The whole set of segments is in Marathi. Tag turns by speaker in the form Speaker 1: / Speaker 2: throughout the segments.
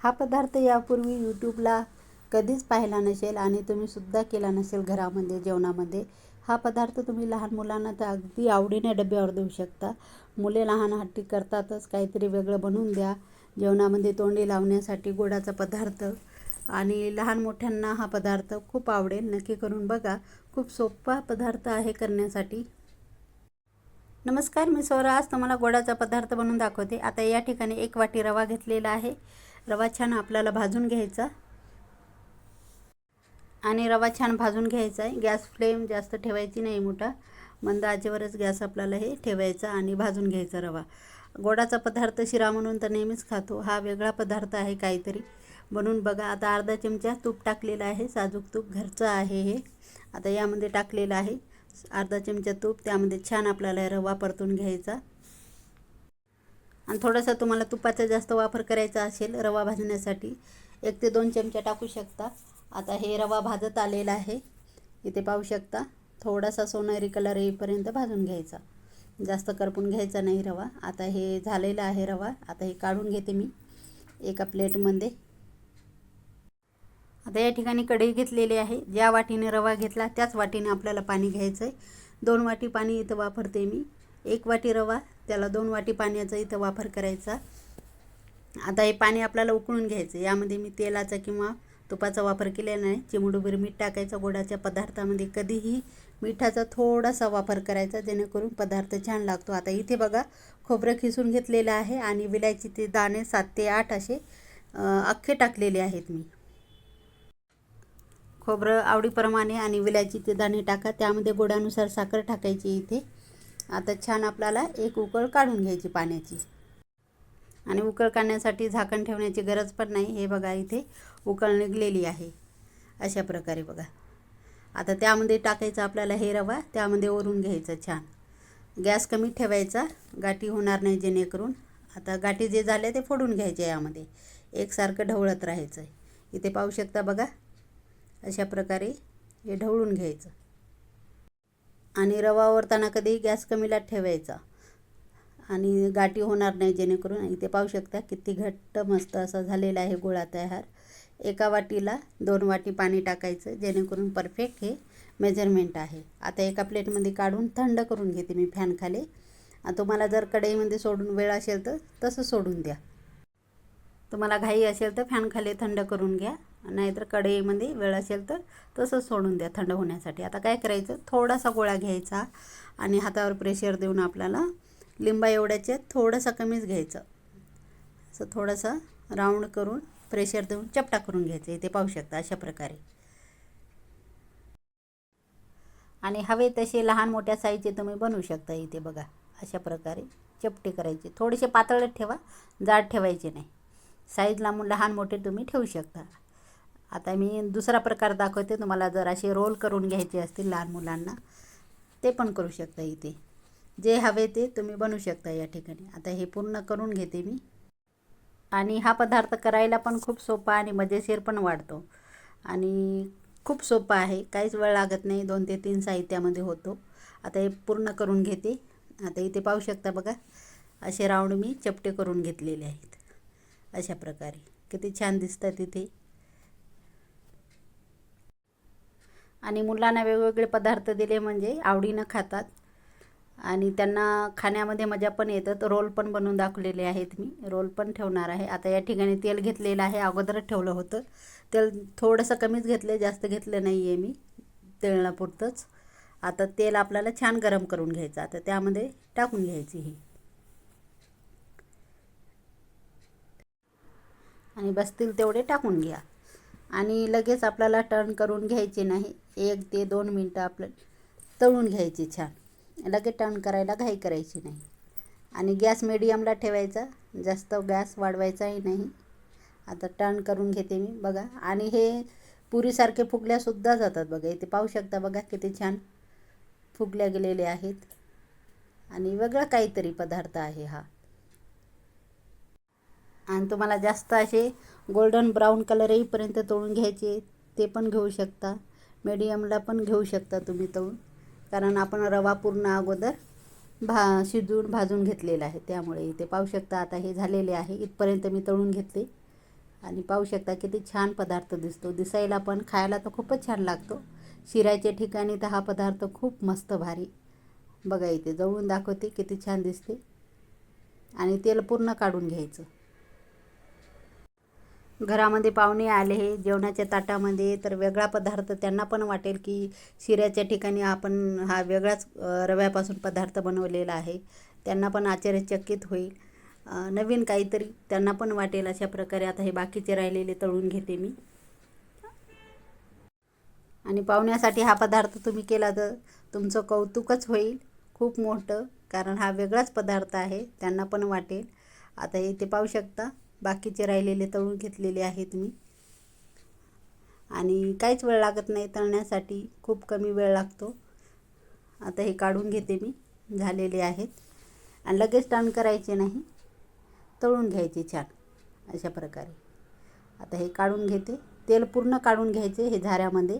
Speaker 1: हा पदार्थ यापूर्वी यूट्यूबला कधीच पाहिला नसेल आणि तुम्ही सुद्धा केला नसेल घरामध्ये जेवणामध्ये. हा पदार्थ तुम्ही लहान मुलांना तर अगदी आवडीने डब्यावर देऊ शकता. मुले लहान हट्टी करतातच काहीतरी वेगळं बनवून द्या. जेवणामध्ये तोंडी लावण्यासाठी गोडाचा पदार्थ. आणि लहान मोठ्यांना हा पदार्थ खूप आवडेल. नक्की करून बघा. खूप सोपा पदार्थ आहे करण्यासाठी. नमस्कार मी स्वरा आज तुम्हाला गोडाचा पदार्थ बनवून दाखवते. आता या ठिकाणी एक वाटी रवा घेतलेला आहे. रवा छान आपल्याला भाजून घ्यायचा. आणि रवा छान भाजून घ्यायचा आहे. गॅस फ्लेम जास्त ठेवायची नाही मोठा. मंद आचेवरच गॅस आपल्याला हे ठेवायचा आणि भाजून घ्यायचा रवा. गोडाचा पदार्थ शिरा म्हणून तर नेहमीच खातो. हा वेगळा पदार्थ आहे काहीतरी. म्हणून बघा आता अर्धा चमचा तूप टाकलेला आहे. साजूक तूप घरचं आहे हे. आता यामध्ये टाकलेलं आहे. अर्धा चमचा तूप त्यामध्ये छान आपल्याला रवा परतून घ्यायचा. आणि थोडासा तुम्हाला तुपाचा जास्त वापर करायचा असेल रवा भाजण्यासाठी एक ते दोन चमचा टाकू शकता. आता हे रवा भाजत आलेला आहे. इथे पाहू शकता थोडासा सोनेरी कलर येईपर्यंत भाजून घ्यायचा. जास्त करपून घ्यायचा नाही रवा. आता हे झालेलं आहे रवा. आता हे काढून घेते मी एका प्लेटमध्ये. आता या ठिकाणी कढई घेतलेली आहे. ज्या वाटीने रवा घेतला त्याच वाटीने आपल्याला पाणी घ्यायचं आहे दोन वाटी पाणी इथं वापरते मी. एक वाटी रवा त्याला दोन वाटी पाण्याचा इथं वापर करायचा. आता हे पाणी आपल्याला उकळून घ्यायचं यामध्ये मी तेलाचा किंवा तुपाचा वापर केलेला नाही. चिमुडूभर मीठ टाकायचा गोडाच्या पदार्थामध्ये कधीही मिठाचा थोडासा वापर करायचा जेणेकरून पदार्थ छान लागतो. आता इथे बघा खोबरं खिसून घेतलेलं आहे आणि विलायची ते दाणे सात ते आठ असे अख्खे टाकलेले आहेत मी. खोबरं आवडीप्रमाणे आणि विलायचीचे दाणे टाका. त्यामध्ये गोडानुसार साखर टाकायची इथे. आता छान आपल्याला एक उकळ काढून घ्यायची पाण्याची. आणि उकळ काढण्यासाठी झाकण ठेवण्याची गरज पण नाही. हे बघा इथे उकळ निघलेली आहे. अशा प्रकारे बघा. आता त्यामध्ये टाकायचं आपल्याला हे रवा त्यामध्ये ओरून घ्यायचं छान. गॅस कमी ठेवायचा गाठी होणार नाही जेणेकरून. आता गाठी जे झाले ते फोडून घ्यायचे यामध्ये. एकसारखं ढवळत राहायचं इथे पाहू शकता बघा. अशा प्रकारे हे ढवळून घ्यायचं. आणि रवा वरताना कधी गॅस कमीला ठेवायचा. आणि गाठी होणार नाही जेणेकरून इथे पाहू शकता किती घट्ट मस्त असा झालेला आहे गोळा तयार. एका वाटीला दोन वाटी पाणी टाकायचं जेणेकरून परफेक्ट हे मेजरमेंट आहे. आता एका प्लेटमध्ये काढून थंड करून घेते मी फॅनखाली तुम्हाला जर कढईमध्ये सोडून वेळ असेल तर तसं सोडून द्या. तुम्हाला घाई असेल तर फॅनखाली थंड करून घ्या. नाहीतर कढईमध्ये वेळ असेल तर तसंच सोडून द्या थंड होण्यासाठी. आता काय करायचं? थोडासा गोळा घ्यायचा आणि हातावर प्रेशर देऊन आपल्याला लिंबा एवढ्याचे थोडंसं कमीच घ्यायचं. असं थोडंसं राऊंड करून प्रेशर देऊन चपटा करून घ्यायचं. इथे पाहू शकता अशा प्रकारे. आणि हवे तसे लहान मोठ्या साईजचे तुम्ही बनवू शकता इथे बघा. अशा प्रकारे चपटे करायचे. थोडेसे पातळच ठेवा. जाड ठेवायचे नाही. साईज लांबून लहान मोठे तुम्ही ठेवू शकता. आता मी दुसरा प्रकार दाखवते. तुम्हाला जर असे रोल करून घ्यायचे असतील लहान मुलांना ते पण करू शकता इथे. जे हवे ते तुम्ही बनवू शकता या ठिकाणी. आता हे पूर्ण करून घेते मी. आणि हा पदार्थ करायला पण खूप सोपा आणि मजेशीर पण वाढतो आणि खूप सोपा आहे. काहीच वेळ लागत नाही. दोन ते तीन साहित्यामध्ये होतो. आता हे पूर्ण करून घेते. आता इथे पाहू शकता बघा. असे राऊंड मी चपटे करून घेतलेले आहेत. अशा प्रकारे. किती छान दिसतात इथे. आणि मुलांना वेगवेगळे पदार्थ दिले म्हणजे आवडीनं खातात. आणि त्यांना खाण्यामध्ये मजा पण येतं. तर रोल पण बनवून दाखवलेले आहेत मी. रोल पण ठेवणार आहे. आता या ठिकाणी तेल घेतलेलं आहे. अगोदरच ठेवलं होतं. तेल थोडंसं कमीच घेतलं जास्त घेतलं नाही आहे मी तेलापुरतंच. आता तेल आपल्याला छान गरम करून घ्यायचं. आता त्यामध्ये टाकून घ्यायची ही. आणि बसतील तेवढे टाकून घ्या. आणि लगेच आपल्याला टर्न करून घ्यायचे नाही. एक ते दोन मिनटं आपलं तळून घ्यायची छान. लगेच टर्न करायला घाई करायची नाही. आणि गॅस मिडियमला ठेवायचा. जास्त गॅस वाढवायचाही नाही. आता टर्न करून घेते मी बघा. आणि हे पुरीसारखे फुगल्यासुद्धा जातात बघा. इथे पाहू शकता बघा किती छान फुगल्या गेलेले आहेत. आणि वेगळा काहीतरी पदार्थ आहे हा. आणि तुम्हाला जास्त असे गोल्डन ब्राऊन कलर येईपर्यंत तळून घ्यायचे ते पण घेऊ शकता. मीडियमला पण घेऊ शकता तुम्ही तळून कारण आपण रवा पूर्ण अगोदर भा शिजवून भाजून घेतलेला आहे. त्यामुळे इथे पाहू शकता आता हे झालेले आहे. इथपर्यंत मी तळून घेतले. आणि पाहू शकता किती छान पदार्थ दिसतो. दिसायला पण खायला तर खूपच छान लागतो. शिरायच्या ठिकाणी तर हा पदार्थ खूप मस्त भारी. बघा इथे जवळून दाखवते किती छान दिसते. आणि तेल पूर्ण काढून घ्यायचं. घरामध्ये पाहुणे आले हे जेवणाच्या ताटामध्ये तर वेगळा पदार्थ त्यांना पण वाटेल की शिऱ्याच्या ठिकाणी आपण हा वेगळाच रव्यापासून पदार्थ बनवलेला आहे. त्यांना पण आश्चर्यचकित होईल. नवीन काहीतरी त्यांना पण वाटेल अशा प्रकारे. आता हे बाकीचे राहिलेले तळून घेते मी. आणि पाहुण्यासाठी हा पदार्थ तुम्ही केला तर तुमचं कौतुकच होईल. खूप मोठं कारण हा वेगळाच पदार्थ आहे. त्यांना पण वाटेल. आता इथे पाहू शकता. बाकीचे राहिलेले तळून घेतलेले आहेत मी. आणि काहीच वेळ लागत नाही तळण्यासाठी खूप कमी वेळ लागतो. आता हे काढून घेते मी झालेले आहेत. आणि लगेच टर्न करायचे नाही तळून घ्यायचे छान अशा प्रकारे. आता हे काढून घेते तेल पूर्ण काढून घ्यायचे हे झाऱ्यामध्ये.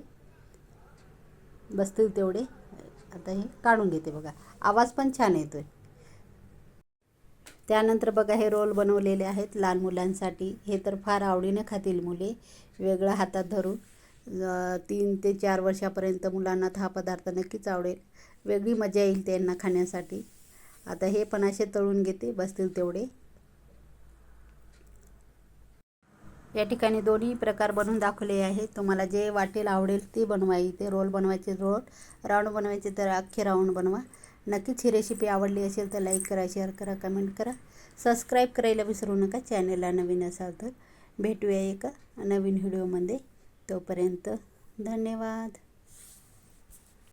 Speaker 1: बसतील तेवढे. आता हे काढून घेते बघा. आवाज पण छान येतो आहे त्यानंतर बघा हे रोल बनवलेले आहेत लहान मुलांसाठी. हे तर फार आवडीने खातील मुले. वेगळं हातात धरून. तीन ते चार वर्षापर्यंत मुलांना तर हा पदार्थ नक्कीच आवडेल. वेगळी मजा येईल त्यांना खाण्यासाठी. आता हे पण असे तळून घेते बसतील तेवढे. या ठिकाणी दोन्ही प्रकार बनवून दाखवले आहे. तुम्हाला जे वाटेल आवडेल ते बनवा. इथे रोल बनवायचे रोल राऊंड बनवायचे तर अख्खे राऊंड बनवा. नक्कीच ही रेसिपी आवडली असेल तर लाईक करा शेअर करा कमेंट करा. सबस्क्राईब करायला विसरू नका. चॅनलला नवीन असाल तर भेटूया एका नवीन व्हिडिओमध्ये तोपर्यंत धन्यवाद.